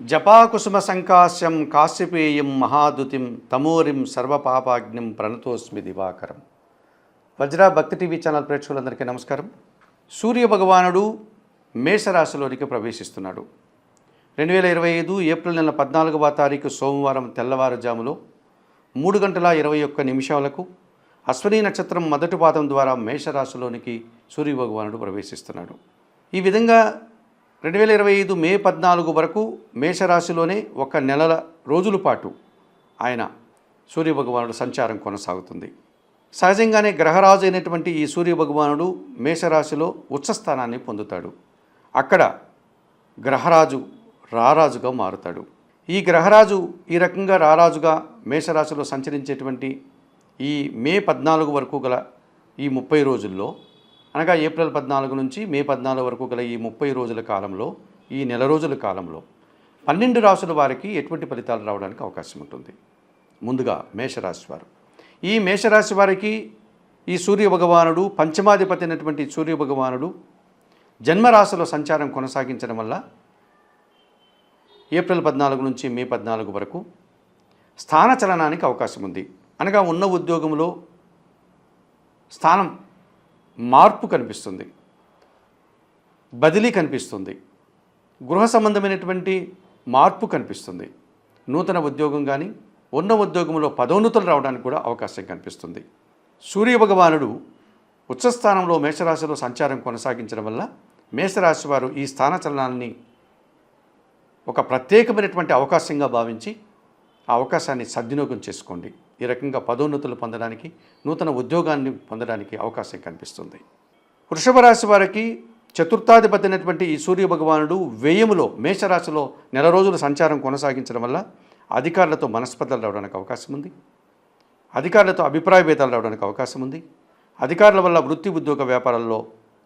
జపాకుసుమ సంకాశ్యం కాశ్యపేయం మహాదుతిం తమోరిం సర్వపాపాగ్నిం ప్రణతోస్మి దివాకరం. వజ్ర భక్తి TV channel ప్రేక్షకులందరికీ నమస్కారం. సూర్య భగవానుడు మేషరాశిలోనికి ప్రవేశిస్తున్నాడు. రెండు వేల ఇరవై ఐదు ఏప్రిల్ నెల పద్నాలుగవ తారీఖు సోమవారం తెల్లవారుజాములో మూడు గంటల ఇరవై ఒక్క నిమిషాలకు అశ్వనీ నక్షత్రం మొదటి పాదం ద్వారా మేషరాశిలోనికి సూర్య భగవానుడు ప్రవేశిస్తున్నాడు. ఈ విధంగా రెండు వేల ఇరవై ఐదు మే పద్నాలుగు వరకు మేషరాశిలోనే ఒక నెలల రోజుల పాటు ఆయన సూర్య భగవానుడు సంచారం కొనసాగుతుంది. సహజంగానే గ్రహరాజు అయినటువంటి ఈ సూర్య భగవానుడు మేషరాశిలో ఉచ్చస్థానాన్ని పొందుతాడు. అక్కడ గ్రహరాజు రారాజుగా మారుతాడు. ఈ గ్రహరాజు ఈ రకంగా రారాజుగా మేషరాశిలో సంచరించేటువంటి ఈ మే పద్నాలుగు వరకు గల ఈ ముప్పై రోజుల్లో అనగా ఏప్రిల్ పద్నాలుగు నుంచి మే పద్నాలుగు వరకు గల ఈ ముప్పై రోజుల కాలంలో ఈ నెల రోజుల కాలంలో పన్నెండు రాసుల వారికి ఎటువంటి ఫలితాలు రావడానికి అవకాశం ఉంటుంది. ముందుగా మేషరాశి వారు. ఈ మేషరాశి వారికి ఈ సూర్య భగవానుడు పంచమాధిపతి అయినటువంటి సూర్య భగవానుడు జన్మరాశిలో సంచారం కొనసాగించడం వల్ల ఏప్రిల్ పద్నాలుగు నుంచి మే పద్నాలుగు వరకు స్థాన చలనానికి అవకాశం ఉంది. అనగా ఉన్న ఉద్యోగంలో స్థానం మార్పు కనిపిస్తుంది. బదిలీ కనిపిస్తుంది. గృహ సంబంధమైనటువంటి మార్పు కనిపిస్తుంది. నూతన ఉద్యోగం కానీ ఉన్న ఉద్యోగంలో పదోన్నతులు రావడానికి కూడా అవకాశం కనిపిస్తుంది. సూర్య భగవానుడు ఉచ్చస్థానంలో మేషరాశిలో సంచారం కొనసాగించడం వల్ల మేషరాశి వారు ఈ స్థాన చలనాన్ని ఒక ప్రత్యేకమైనటువంటి అవకాశంగా భావించి ఆ అవకాశాన్ని సద్వినియోగం చేసుకోండి. ఈ రకంగా పదోన్నతులు పొందడానికి నూతన ఉద్యోగాన్ని పొందడానికి అవకాశం కనిపిస్తుంది. వృషభ రాశి వారికి చతుర్థాధిపతి అయినటువంటి ఈ సూర్య భగవానుడు వ్యయములో మేషరాశిలో నెల రోజులు సంచారం కొనసాగించడం వల్ల అధికారులతో మనస్పర్ధలు రావడానికి అవకాశం ఉంది. అధికారులతో అభిప్రాయ భేదాలు రావడానికి అవకాశం ఉంది. అధికారుల వల్ల వృత్తి ఉద్యోగ వ్యాపారాల్లో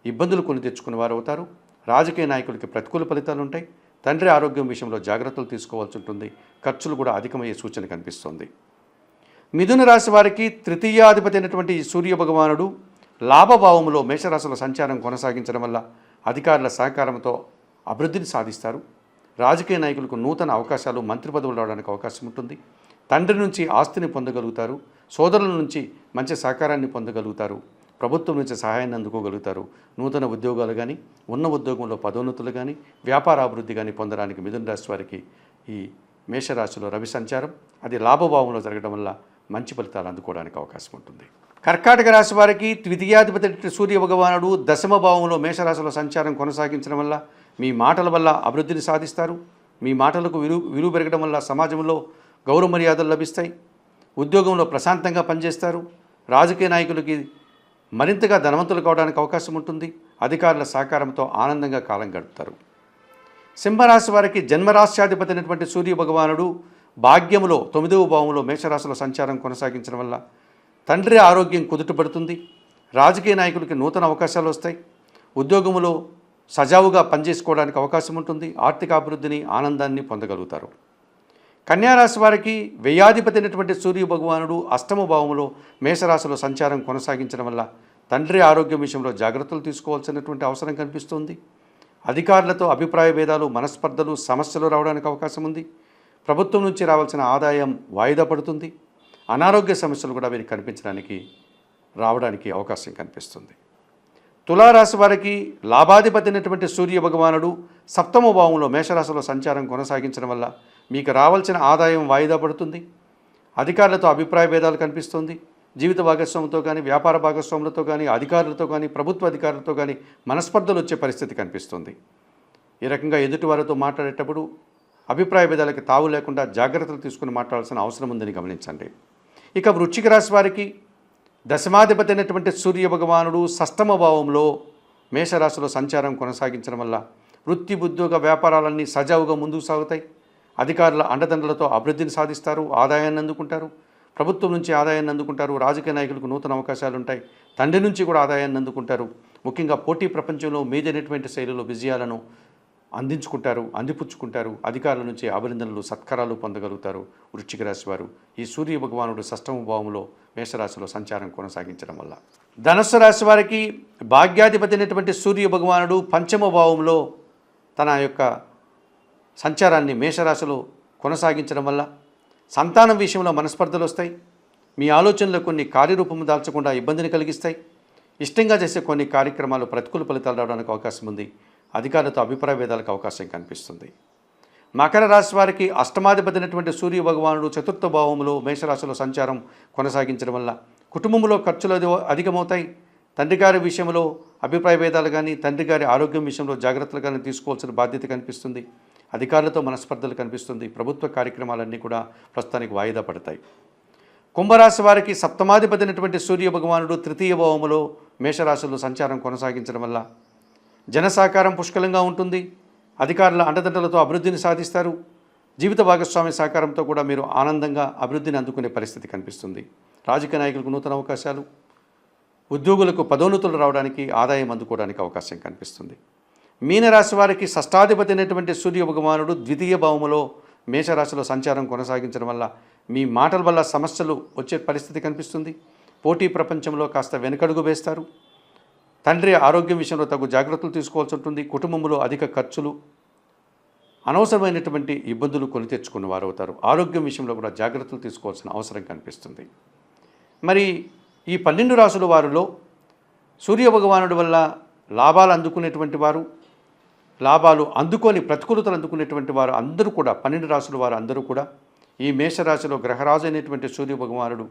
ఇబ్బందులు కొని తెచ్చుకునే వారు అవుతారు. రాజకీయ నాయకులకి ప్రతికూల ఫలితాలు ఉంటాయి. తండ్రి ఆరోగ్యం విషయంలో జాగ్రత్తలు తీసుకోవాల్సి ఉంటుంది. ఖర్చులు కూడా అధికమయ్యే సూచన కనిపిస్తుంది. మిథున రాశి వారికి తృతీయాధిపతి అయినటువంటి సూర్య భగవానుడు లాభభావంలో మేషరాశిలో సంచారం కొనసాగించడం వల్ల అధికారుల సహకారంతో అభివృద్ధిని సాధిస్తారు. రాజకీయ నాయకులకు నూతన అవకాశాలు మంత్రి పదవులు రావడానికి అవకాశం ఉంటుంది. తండ్రి నుంచి ఆస్తిని పొందగలుగుతారు. సోదరుల నుంచి మంచి సహకారాన్ని పొందగలుగుతారు. ప్రభుత్వం నుంచి సహాయాన్ని అందుకోగలుగుతారు. నూతన ఉద్యోగాలు కానీ ఉన్న ఉద్యోగంలో పదోన్నతులు కానీ వ్యాపార అభివృద్ధి కానీ పొందడానికి మిథున రాశి వారికి ఈ మేషరాశిలో రవి సంచారం. అది లాభభావంలో జరగడం వల్ల మంచి ఫలితాలు అందుకోవడానికి అవకాశం ఉంటుంది. కర్కాటక రాశి వారికి ద్వితీయాధిపతి సూర్య భగవానుడు దశమ భావంలో మేషరాశిలో సంచారం కొనసాగించడం వల్ల మీ మాటల వల్ల అభివృద్ధిని సాధిస్తారు. మీ మాటలకు విలువ విలువ పెరగడం వల్ల సమాజంలో గౌరవ మర్యాదలు లభిస్తాయి. ఉద్యోగంలో ప్రశాంతంగా పనిచేస్తారు. రాజకీయ నాయకులకి మరింతగా ధనవంతులు కావడానికి అవకాశం ఉంటుంది. అధికారుల సహకారంతో ఆనందంగా కాలం గడుపుతారు. సింహరాశి వారికి జన్మరాశ్యాధిపతి అయినటువంటి సూర్య భగవానుడు భాగ్యములో తొమ్మిదవ భావంలో మేషరాశిలో సంచారం కొనసాగించడం వల్ల తండ్రి ఆరోగ్యం కుదుటపడుతుంది. రాజకీయ నాయకులకి నూతన అవకాశాలు వస్తాయి. ఉద్యోగములో సజావుగా పనిచేసుకోవడానికి అవకాశం ఉంటుంది. ఆర్థిక అభివృద్ధిని ఆనందాన్ని పొందగలుగుతారు. కన్యారాశి వారికి వ్యయాధిపతి అయినటువంటి సూర్య భగవానుడు అష్టమ భావంలో మేషరాశిలో సంచారం కొనసాగించడం వల్ల తండ్రి ఆరోగ్యం విషయంలో జాగ్రత్తలు తీసుకోవాల్సినటువంటి అవసరం కనిపిస్తుంది. అధికారులతో అభిప్రాయ భేదాలు మనస్పర్ధలు సమస్యలు రావడానికి అవకాశం ఉంది. ప్రభుత్వం నుంచి రావాల్సిన ఆదాయం వాయిదా పడుతుంది. అనారోగ్య సమస్యలు కూడా వీరికి కనిపించడానికి రావడానికి అవకాశం కనిపిస్తుంది. తులారాశి వారికి లాభాధిపతి అయినటువంటి సూర్య భగవానుడు సప్తమ భావంలో మేషరాశిలో సంచారం కొనసాగించడం వల్ల మీకు రావాల్సిన ఆదాయం వాయిదా పడుతుంది. అధికారులతో అభిప్రాయ భేదాలు కనిపిస్తుంది. జీవిత భాగస్వాములతో కానీ వ్యాపార భాగస్వాములతో కానీ అధికారులతో కానీ ప్రభుత్వ అధికారులతో కానీ మనస్పర్ధలు వచ్చే పరిస్థితి కనిపిస్తుంది. ఈ రకంగా ఎదుటివారితో మాట్లాడేటప్పుడు అభిప్రాయ భేదాలకి తావు లేకుండా జాగ్రత్తలు తీసుకుని మాట్లాడాల్సిన అవసరం ఉందని గమనించండి. ఇక వృచ్చిక రాశి వారికి దశమాధిపతి అయినటువంటి సూర్య భగవానుడు షష్టమ భావంలో మేషరాశిలో సంచారం కొనసాగించడం వల్ల వృత్తి ఉద్యోగ వ్యాపారాలన్నీ సజావుగా ముందుకు సాగుతాయి. అధికారుల అండదండలతో అభివృద్ధిని సాధిస్తారు ఆదాయాన్ని అందుకుంటారు. ప్రభుత్వం నుంచి ఆదాయాన్ని అందుకుంటారు రాజకీయ నాయకులకు నూతన అవకాశాలు ఉంటాయి. తండ్రి నుంచి కూడా ఆదాయాన్ని అందుకుంటారు. ముఖ్యంగా పోటీ ప్రపంచంలో మీదైనటువంటి శైలిలో విజయాలను అందించుకుంటారు అందిపుచ్చుకుంటారు అధికారుల నుంచి అభినందనలు సత్కారాలు పొందగలుగుతారు వృశ్చిక రాశి వారు. ఈ సూర్య భగవానుడు షష్టమ భావంలో మేషరాశిలో సంచారం కొనసాగించడం వల్ల. ధనస్సు రాశి వారికి భాగ్యాధిపతి అయినటువంటి సూర్య భగవానుడు పంచమ భావంలో తన యొక్క సంచారాన్ని మేషరాశిలో కొనసాగించడం వల్ల సంతానం విషయంలో మనస్పర్ధలు వస్తాయి. మీ ఆలోచనలు కొన్ని కార్యరూపం దాల్చకుండా ఇబ్బందిని కలిగిస్తాయి. ఇష్టంగా చేసే కొన్ని కార్యక్రమాలు ప్రతికూల ఫలితాలు రావడానికి అవకాశం ఉంది. అధికారులతో అభిప్రాయ భేదాలకు అవకాశం కనిపిస్తుంది. మకర రాశి వారికి అష్టమాధిపతినటువంటి సూర్య భగవానుడు చతుర్థ భావంలో మేషరాశిలో సంచారం కొనసాగించడం వల్ల కుటుంబంలో ఖర్చులు అది అధికమవుతాయి. తండ్రి గారి విషయంలో అభిప్రాయ భేదాలు కానీ తండ్రి గారి ఆరోగ్యం విషయంలో జాగ్రత్తలు కానీ తీసుకోవాల్సిన బాధ్యత కనిపిస్తుంది. అధికారులతో మనస్పర్ధలు కనిపిస్తుంది. ప్రభుత్వ కార్యక్రమాలన్నీ కూడా ప్రస్తుతానికి వాయిదా పడతాయి. కుంభరాశి వారికి సప్తమాధిపతినటువంటి సూర్య భగవానుడు తృతీయ భావములో మేషరాశుల్లో సంచారం కొనసాగించడం వల్ల జనసహకారం పుష్కలంగా ఉంటుంది. అధికారుల అండదండలతో అభివృద్ధిని సాధిస్తారు. జీవిత భాగస్వామి సహకారంతో కూడా మీరు ఆనందంగా అభివృద్ధిని అందుకునే పరిస్థితి కనిపిస్తుంది. రాజకీయ నాయకులకు నూతన అవకాశాలు ఉద్యోగులకు పదోన్నతులు రావడానికి ఆదాయం అందుకోవడానికి అవకాశం కనిపిస్తుంది. మీనరాశి వారికి షష్టాధిపతి అయినటువంటి సూర్య భగవానుడు ద్వితీయ భావములో మేషరాశిలో సంచారం కొనసాగించడం వల్ల మీ మాటల వల్ల సమస్యలు వచ్చే పరిస్థితి కనిపిస్తుంది. పోటీ ప్రపంచంలో కాస్త వెనుకడుగు వేస్తారు. తండ్రి ఆరోగ్యం విషయంలో తగు జాగ్రత్తలు తీసుకోవాల్సి ఉంటుంది. కుటుంబంలో అధిక ఖర్చులు అనవసరమైనటువంటి ఇబ్బందులు కొని తెచ్చుకున్న వారు అవుతారు ఆరోగ్యం విషయంలో కూడా జాగ్రత్తలు తీసుకోవాల్సిన అవసరం కనిపిస్తుంది. మరి ఈ పన్నెండు రాసుల వారిలో సూర్య భగవానుడి వల్ల లాభాలు అందుకునేటువంటి వారు లాభాలు అందుకొని ప్రతికూలతలు అందుకునేటువంటి వారు అందరూ కూడా పన్నెండు రాసుల వారు అందరూ కూడా ఈ మేషరాశిలో గ్రహరాజు అయినటువంటి సూర్య భగవానుడు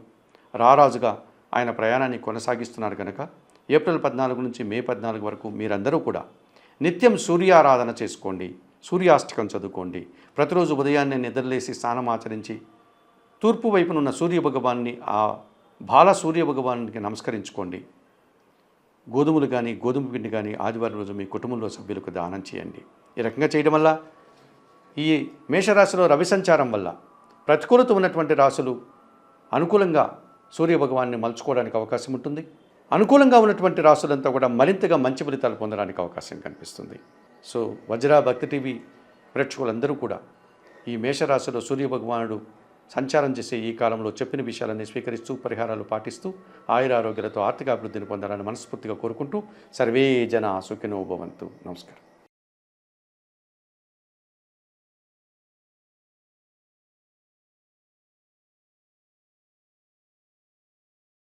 రారాజుగా ఆయన ప్రయాణాన్ని కొనసాగిస్తున్నారు కనుక ఏప్రిల్ పద్నాలుగు నుంచి మే పద్నాలుగు వరకు మీరందరూ కూడా నిత్యం సూర్యారాధన చేసుకోండి సూర్యాష్టకం చదువుకోండి. ప్రతిరోజు ఉదయాన్నే నిద్రలేసి స్నానం ఆచరించి తూర్పు వైపున ఉన్న సూర్య భగవాన్ని ఆ బాల సూర్య భగవానికి నమస్కరించుకోండి. గోధుమలు కానీ గోధుమ పిండి కానీ ఆదివారం రోజు మీ కుటుంబంలో సభ్యులకు దానం చేయండి. ఈ రకంగా చేయడం వల్ల ఈ మేషరాశిలో రవి సంచారం వల్ల ప్రతికూలత ఉన్నటువంటి రాశులు అనుకూలంగా సూర్య భగవాన్ని మలుచుకోవడానికి అవకాశం ఉంటుంది. అనుకూలంగా ఉన్నటువంటి రాశులంతా కూడా మరింతగా మంచి ఫలితాలు పొందడానికి అవకాశం కనిపిస్తుంది. సో వజ్ర భక్తి టీవీ ప్రేక్షకులందరూ కూడా ఈ మేషరాశిలో సూర్య భగవానుడు సంచారం చేసే ఈ కాలంలో చెప్పిన విషయాలన్నీ స్వీకరిస్తూ పరిహారాలు పాటిస్తూ ఆయురారోగ్యాలతో ఆర్థిక అభివృద్ధిని పొందాలని మనస్ఫూర్తిగా కోరుకుంటూ సర్వే జన సుఖినోభవంతు నమస్కారం.